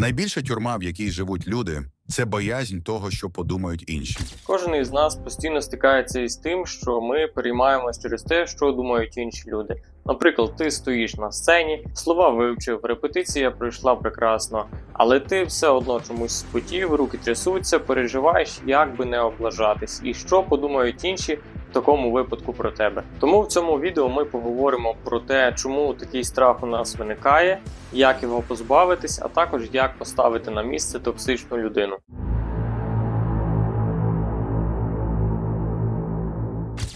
Найбільша тюрма, в якій живуть люди, це боязнь того, що подумають інші. Кожен із нас постійно стикається із тим, що ми переймаємось через те, що думають інші люди. Наприклад, ти стоїш на сцені, слова вивчив, репетиція пройшла прекрасно, але ти все одно чомусь спотів, руки трясуться, переживаєш, як би не облажатись, і що подумають інші такому випадку про тебе. Тому в цьому відео ми поговоримо про те, чому такий страх у нас виникає, як його позбавитись, а також як поставити на місце токсичну людину.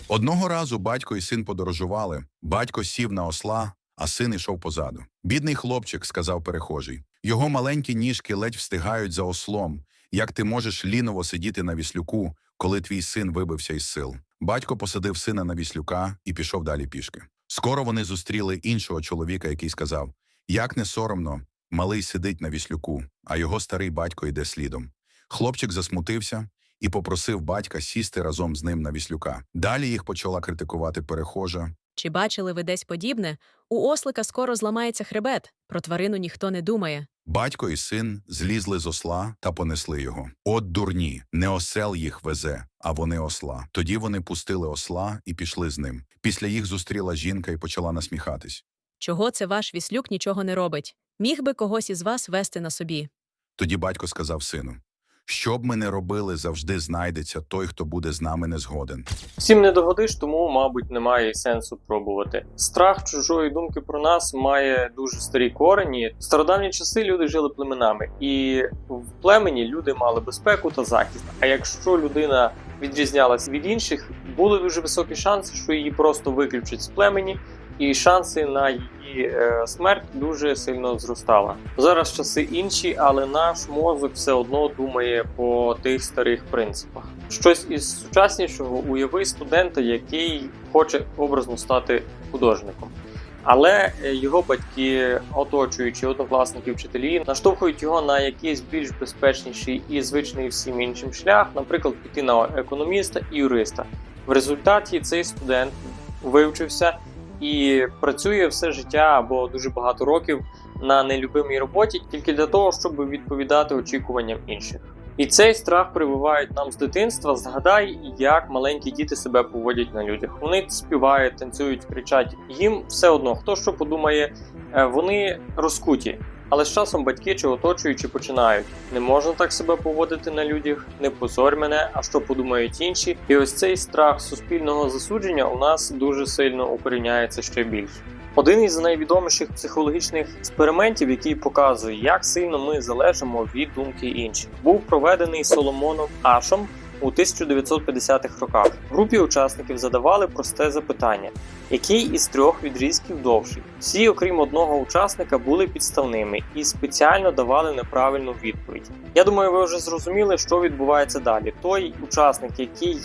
Одного разу батько і син подорожували. Батько сів на осла, а син ішов позаду. Бідний хлопчик, сказав перехожий. Його маленькі ніжки ледь встигають за ослом. Як ти можеш ліново сидіти на віслюку, коли твій син вибився із сил? Батько посадив сина на віслюка і пішов далі пішки. Скоро вони зустріли іншого чоловіка, який сказав: Як не соромно, малий сидить на віслюку, а його старий батько йде слідом. Хлопчик засмутився і попросив батька сісти разом з ним на віслюка. Далі їх почала критикувати перехожа. Чи бачили ви десь подібне? У ослика скоро зламається хребет. Про тварину ніхто не думає. Батько і син злізли з осла та понесли його. От дурні, не осел їх везе, а вони осла. Тоді вони пустили осла і пішли з ним. Після їх зустріла жінка і почала насміхатись. Чого це ваш віслюк нічого не робить? Міг би когось із вас вести на собі. Тоді батько сказав сину: Що б ми не робили, завжди знайдеться той, хто буде з нами не згоден. Всім не догодиш, тому, мабуть, немає сенсу пробувати. Страх чужої думки про нас має дуже старі корені. В стародавні часи люди жили племенами, і в племені люди мали безпеку та захист. А якщо людина відрізнялася від інших, були дуже високі шанси, що її просто виключать з племені, і шанси на її е, смерть дуже сильно зростали. Зараз часи інші, але наш мозок все одно думає по тих старих принципах. Щось із сучаснішого уяви студента, який хоче образно стати художником. Але е, його батьки, оточуючи однокласники, вчителі, наштовхують його на якийсь більш безпечніший і звичний всім іншим шлях, наприклад, піти на економіста і юриста. В результаті цей студент вивчився і працює все життя або дуже багато років на нелюбимій роботі тільки для того, щоб відповідати очікуванням інших. І цей страх прививають нам з дитинства. Згадай, як маленькі діти себе поводять на людях. Вони співають, танцюють, кричать. Їм все одно, хто що подумає, е, вони розкуті. Але з часом батьки чи оточуючи починають. Не можна так себе поводити на людях, не позорь мене, а що подумають інші. І ось цей страх суспільного засудження у нас дуже сильно укоріняється ще більше. Один із найвідоміших психологічних експериментів, який показує, як сильно ми залежимо від думки інших, був проведений Соломоном Ашом у 1950-х роках. Групі учасників задавали просте запитання: який із трьох відрізків довший? Всі, окрім одного учасника, були підставними і спеціально давали неправильну відповідь. Я думаю, ви вже зрозуміли, що відбувається далі. Той учасник, який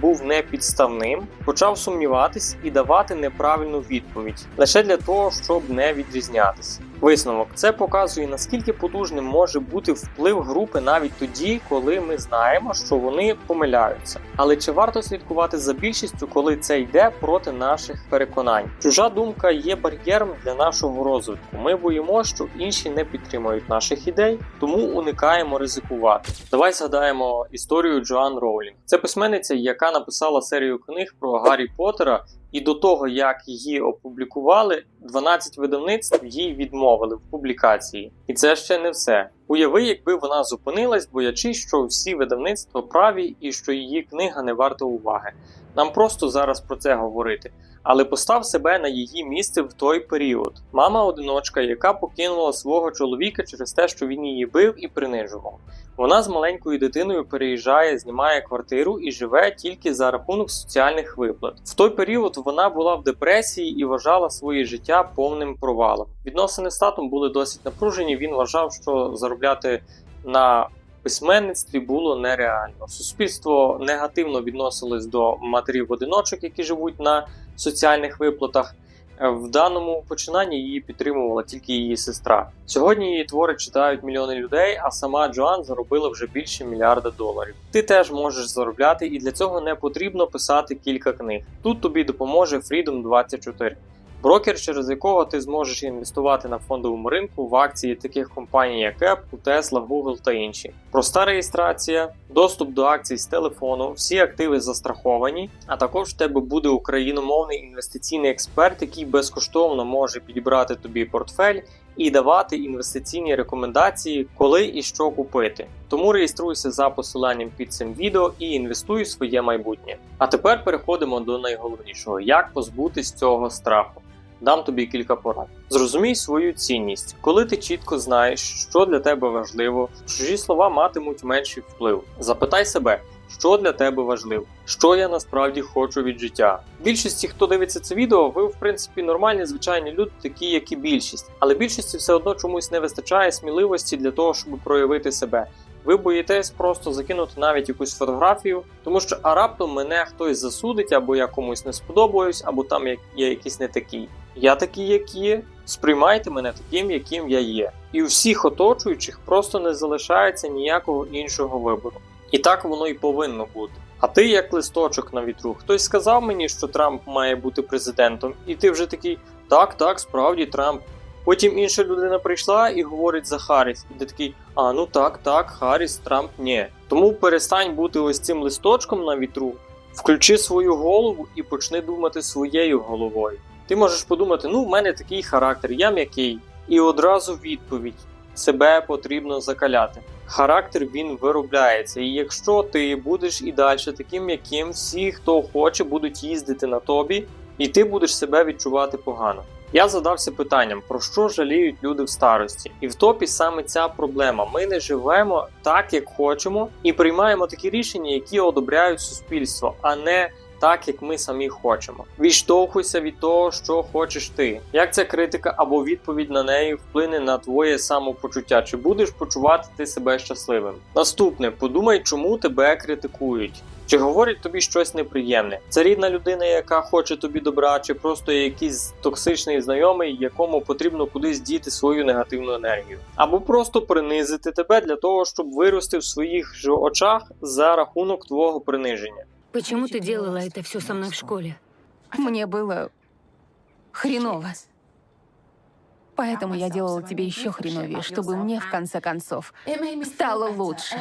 був непідставним, почав сумніватись і давати неправильну відповідь лише для того, щоб не відрізнятися. Висновок це показує наскільки потужним може бути вплив групи навіть тоді, коли ми знаємо, що вони помиляються. Але чи варто слідкувати за більшістю, коли це йде проти наших переконань? Чужа думка є бар'єром для нашого розвитку. Ми боїмо, що інші не підтримують наших ідей, тому уникаємо ризикувати. Давай згадаємо історію Джоан Роулінг. Це письменниця, яка написала серію книг про Гаррі Поттера, і до того, як її опублікували, 12 видавництв їй відмовили в публікації. І це ще не все. Уяви, якби вона зупинилась, боячись, що всі видавництва праві і що її книга не варта уваги. Нам просто зараз про це говорити. Але постав себе на її місце в той період. Мама одиночка, яка покинула свого чоловіка через те, що він її бив і принижував. Вона з маленькою дитиною переїжджає, знімає квартиру і живе тільки за рахунок соціальних виплат. В той період вона була в депресії і вважала своє життя повним провалом. Відносини з татом були досить напружені. Він вважав, що заробляти на письменництві було нереально. Суспільство негативно відносилось до матерів-одиночок, які живуть на соціальних виплатах. Е, В даному починанні її підтримувала тільки її сестра. Сьогодні її твори читають мільйони людей, а сама Джоан заробила вже більше мільярда доларів. Ти теж можеш заробляти, і для цього не потрібно писати кілька книг. Тут тобі допоможе Freedom 24. Брокер, через якого ти зможеш інвестувати на фондовому ринку в акції таких компаній, як Apple, Tesla, Google та інші. Проста реєстрація, доступ до акцій з телефону, всі активи застраховані, а також в тебе буде україномовний інвестиційний експерт, який безкоштовно може підібрати тобі портфель і давати інвестиційні рекомендації, коли і що купити. Тому реєструйся за посиланням під цим відео і інвестуй в своє майбутнє. А тепер переходимо до найголовнішого: як позбутись цього страху. Дам тобі кілька порад. Зрозумій свою цінність, коли ти чітко знаєш, що для тебе важливо, чужі слова матимуть менший вплив. Запитай себе, що для тебе важливо, що я насправді хочу від життя. Більшості, хто дивиться це відео, ви в принципі нормальні, звичайні люди, такі як і більшість, але більшості все одно чомусь не вистачає сміливості для того, щоб проявити себе. Ви боїтесь просто закинути навіть якусь фотографію, тому що а раптом мене хтось засудить, або я комусь не сподобаюсь, або там я, якийсь не такий. Я такий, як є. Сприймайте мене таким, яким я є. І у всіх оточуючих просто не залишається ніякого іншого вибору. І так воно і повинно бути. А ти як листочок на вітру. Хтось сказав мені, що Трамп має бути президентом, і ти вже такий, так, так, справді Трамп. Потім інша людина прийшла і говорить за Харріс, і ти такий, а ну так, так, Харріс, Трамп, ні. Тому перестань бути ось цим листочком на вітру, включи свою голову і почни думати своєю головою. Ти можеш подумати, ну в мене такий характер, я м'який, і одразу відповідь: себе потрібно закаляти. Характер він виробляється, і якщо ти будеш і далі таким, яким всі, хто хоче, будуть їздити на тобі, і ти будеш себе відчувати погано. Я задався питанням, про що жаліють люди в старості, і в топі саме ця проблема. Ми не живемо так, як хочемо, і приймаємо такі рішення, які одобряють суспільство, а не так, як ми самі хочемо. Відштовхуйся від того, що хочеш ти. Як ця критика або відповідь на неї вплине на твоє самопочуття? Чи будеш почувати ти себе щасливим? Наступне, подумай, чому тебе критикують. Чи говорять тобі щось неприємне? Це рідна людина, яка хоче тобі добра, чи просто якийсь токсичний знайомий, якому потрібно кудись діти свою негативну енергію, або просто принизити тебе для того, щоб вирости в своїх же очах за рахунок твого приниження. Почему ты делала это все со мной в школе? Мне было хреново. Поэтому я делала тебе еще хреновее, чтобы мне, в конце концов, стало лучше.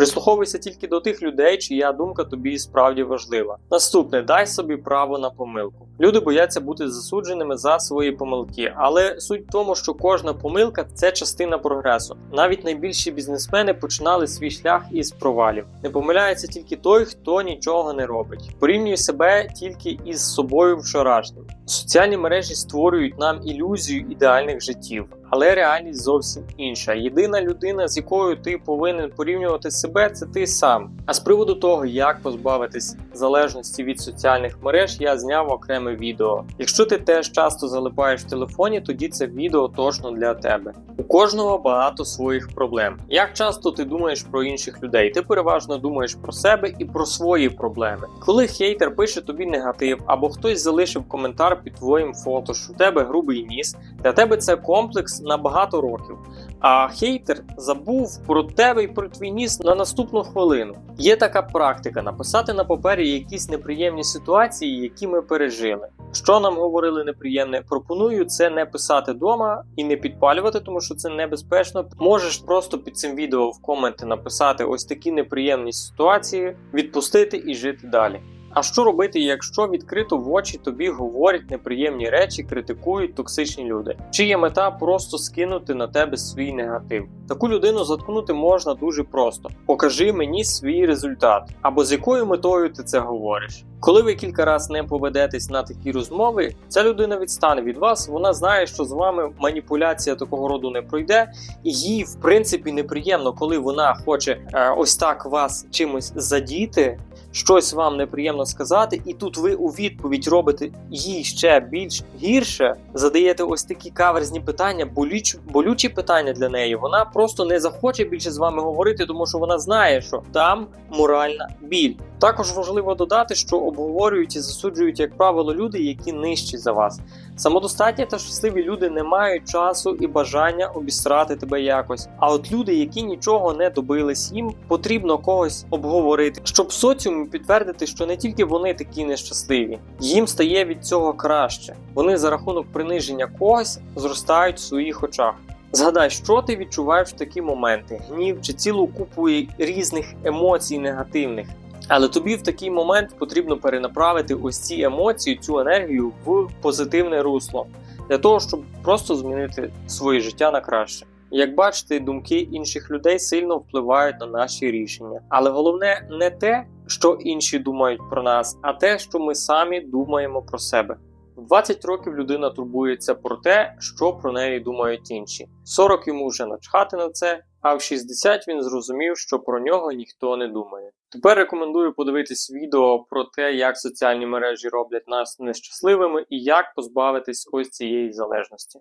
Прислуховуйся тільки до тих людей, чия думка тобі справді важлива. Наступне дай собі право на помилку. Люди бояться бути засудженими за свої помилки, але суть в тому, що кожна помилка це частина прогресу. Навіть найбільші бізнесмени починали свій шлях із провалів. Не помиляється тільки той, хто нічого не робить. Порівнюй себе тільки із собою вчорашнім. Соціальні мережі створюють нам ілюзію ідеальних життів, але реальність зовсім інша. Єдина людина, з якою ти повинен порівнювати себе, це ти сам. А з приводу того, як позбавитись залежності від соціальних мереж, я зняв окреме відео. Якщо ти теж часто залипаєш в телефоні, тоді це відео точно для тебе. У кожного багато своїх проблем. Як часто ти думаєш про інших людей? Ти переважно думаєш про себе і про свої проблеми. Коли хейтер пише тобі негатив, або хтось залишив коментар під твоїм фото, що у тебе грубий ніс, для тебе це комплекс на багато років. А хейтер забув про тебе і про твій ніс на наступну хвилину. Є така практика написати на папері якісь неприємні ситуації, які ми пережили. Що нам говорили неприємне? Пропоную це не писати вдома і не підпалювати, тому що це небезпечно. Можеш просто під цим відео в коменти написати ось такі неприємні ситуації, відпустити і жити далі. А що робити, якщо відкрито в очі тобі говорять неприємні речі, критикують токсичні люди? Чи є мета просто скинути на тебе свій негатив? Таку людину заткнути можна дуже просто: покажи мені свій результат, або з якою метою ти це говориш. Коли ви кілька разів не поведетесь на такі розмови, ця людина відстане від вас. Вона знає, що з вами маніпуляція такого роду не пройде, і їй в принципі неприємно, коли вона хоче е, ось так вас чимось задіти, щось вам неприємно сказати, і тут ви у відповідь робите їй ще більш гірше, задаєте ось такі каверзні питання, боліч, болючі питання для неї. Вона просто не захоче більше з вами говорити, тому що вона знає, що там моральна біль. Також важливо додати, що обговорюють і засуджують, як правило, люди, які нижчі за вас. Самодостатні та щасливі люди не мають часу і бажання обісрати тебе якось. А от люди, які нічого не добились, їм потрібно когось обговорити, щоб соціуму підтвердити, що не тільки вони такі нещасливі, їм стає від цього краще. Вони за рахунок приниження когось зростають в своїх очах. Згадай, що ти відчуваєш в такі моменти: гнів чи цілу купу різних емоцій негативних. Але тобі в такий момент потрібно перенаправити ось ці емоції, цю енергію в позитивне русло для того, щоб просто змінити своє життя на краще. Як бачите, думки інших людей сильно впливають на наші рішення. Але головне не те, що інші думають про нас, а те, що ми самі думаємо про себе. В 20 років людина турбується про те, що про неї думають інші. 40 йому вже начхати на це, а в 60 він зрозумів, що про нього ніхто не думає. Тепер рекомендую подивитись відео про те, як соціальні мережі роблять нас нещасливими і як позбавитись ось цієї залежності.